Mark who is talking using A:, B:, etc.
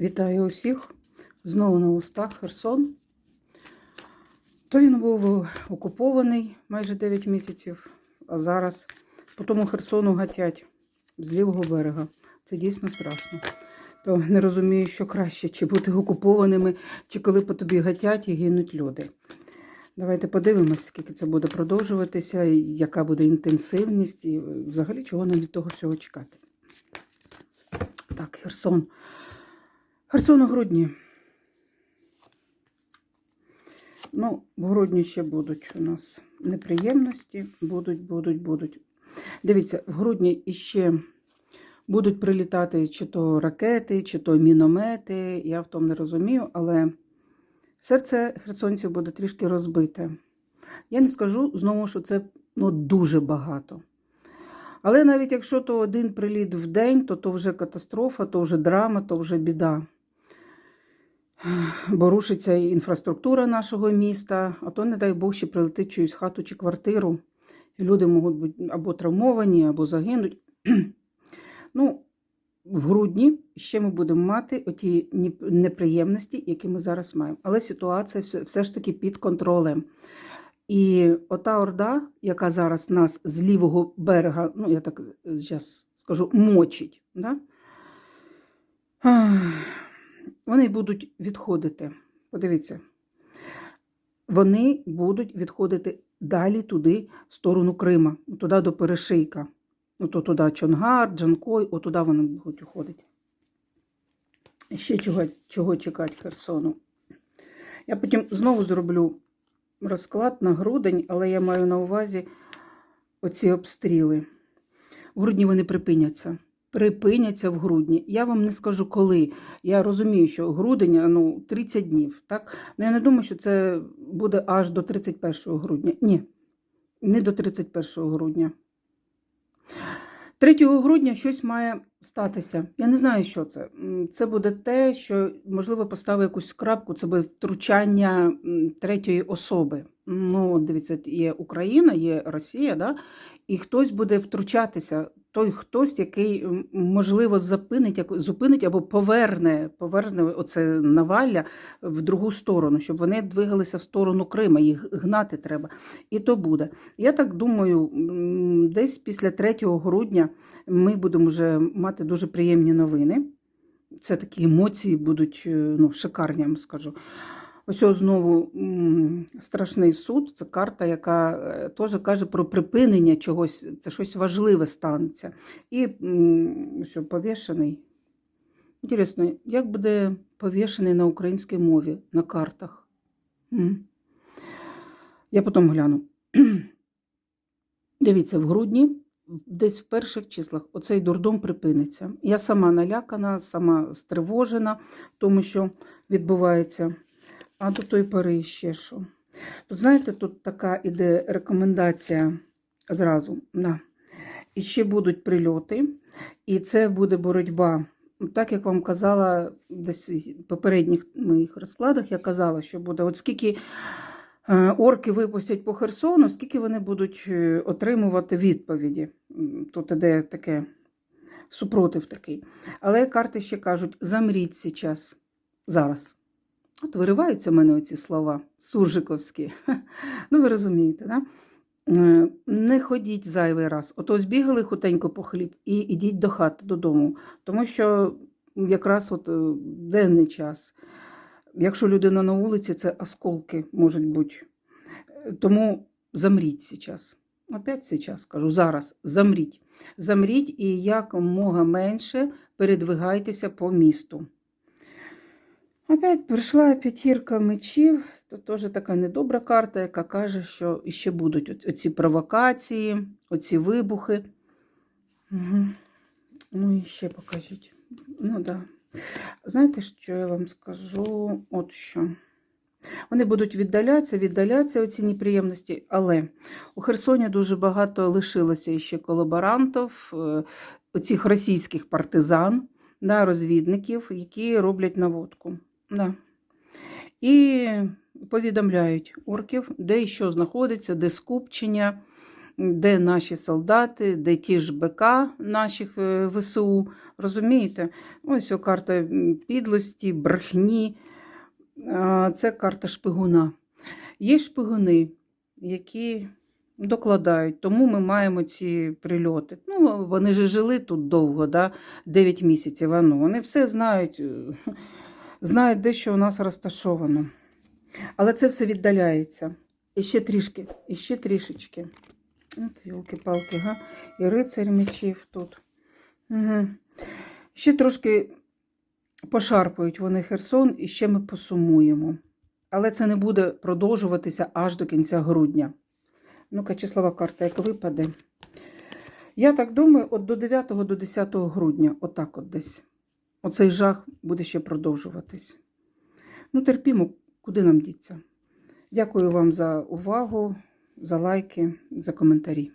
A: Вітаю усіх. Знову на устах Херсон. То він був окупований майже 9 місяців, а зараз по тому Херсону гатять з лівого берега. Це дійсно страшно. То не розумію, що краще, чи бути окупованими, чи коли по тобі гатять і гинуть люди. Давайте подивимось, скільки це буде продовжуватися, яка буде інтенсивність, і взагалі чого нам від того всього чекати. Так, Херсон. Херсон у грудні. Ну, в грудні ще будуть у нас неприємності. Будуть, будуть, будуть. Дивіться, в грудні іще будуть прилітати чи то ракети, чи то міномети. Я в тому не розумію, але серце херсонців буде трішки розбите. Я не скажу знову, що це ну, дуже багато. Але навіть якщо то один приліт в день, то то вже катастрофа, то вже драма, то вже біда. Бо рушиться і інфраструктура нашого міста, а то, не дай Бог, ще прилетить чиюсь хату чи квартиру. І люди можуть бути або травмовані, або загинуть. Ну, в грудні ще ми будемо мати оті неприємності, які ми зараз маємо. Але ситуація все, ж таки під контролем. І ота орда, яка зараз нас з лівого берега, ну, я так зараз скажу, мочить, да? Вони будуть відходити. Подивіться, вони будуть відходити далі туди, в сторону Крима, туди до Перешийка. Ото туди Чонгар, Джанкой, отуди вони будуть уходити. Ще чого, чого чекати Херсону. Я потім знову зроблю розклад на грудень, але я маю на увазі оці обстріли. В грудні вони припиняться. Припиняться в грудні. Я вам не скажу коли. Я розумію, що грудень ну, 30 днів. Так? Ну, я не думаю, що це буде аж до 31 грудня. Ні, не до 31 грудня. 3 грудня щось має статися. Я не знаю, що це. Це буде те, що, можливо, поставить якусь крапку, це буде втручання третьої особи. Ну, дивіться, є Україна, є Росія, да? І хтось буде втручатися. Той хтось, який, можливо, зупинить, зупинить або поверне поверне оце навалля в другу сторону, щоб вони двигалися в сторону Крима, їх гнати треба. І то буде. Я так думаю, десь після 3 грудня ми будемо вже мати дуже приємні новини. Це такі емоції будуть ну, шикарні, я вам скажу. Ось знову страшний суд. Це карта, яка теж каже про припинення чогось, це щось важливе станеться. І ось повішений. Інтересно, як буде повішений на українській мові на картах? Я потім гляну. Дивіться, в грудні, десь в перших числах, оцей дурдом припиниться. Я сама налякана, сама стривожена, тому що відбувається. А до тої пори ще що. Тут, знаєте, тут така іде рекомендація зразу. Да. І ще будуть прильоти, і це буде боротьба. Так як вам казала, десь в попередніх моїх розкладах я казала, що буде, от скільки орки випустять по Херсону, скільки вони будуть е, отримувати відповіді. Тут іде таке супротив такий. Але карти ще кажуть: замріть зараз. От вириваються в мене оці слова суржиковські. Ну, ви розумієте, да? не ходіть зайвий раз. Ото збігали хутенько по хліб і йдіть до хати додому. Тому що якраз от е, денний час. Якщо людина на вулиці, це осколки можуть бути. Тому замріть зараз. Опять зараз кажу, зараз замріть. Замріть і якомога менше передвигайтеся по місту. Опять прийшла п'ятірка мечів, то теж така недобра карта, яка каже, що ще будуть оці провокації, оці вибухи. Угу. Ну і ще покажіть. Ну, да. Знаєте, що я вам скажу? От що. Вони будуть віддалятися, віддалятися оці неприємності, але у Херсоні дуже багато лишилося ще колаборантів, е, оцих російських партизан, да, розвідників, які роблять наводку. Да. І повідомляють орків, де що знаходиться, де скупчення. де наші солдати, де ті ж БК наших е, ВСУ. Розумієте? Ось карта підлості, брехні. Це карта шпигуна. Є шпигуни, які докладають, тому ми маємо ці прильоти. Ну, вони ж жили тут довго, да? 9 місяців. ну, Вони все знають, е, знають, де що у нас розташовано. Але це все віддаляється. І ще трішки, і ще трішечки. От, йолки-палки, га? І рицарь мечів тут. Угу. Ще трошки пошарпають вони Херсон, і ще ми посумуємо. Але це не буде продовжуватися аж до кінця грудня. Ну-ка, числова карта, як випаде. Я так думаю, от до 9 до 10 грудня, отак от десь. Оцей жах буде ще продовжуватись. Ну, терпімо, куди нам діться. Дякую вам за увагу, за лайки, за коментарі.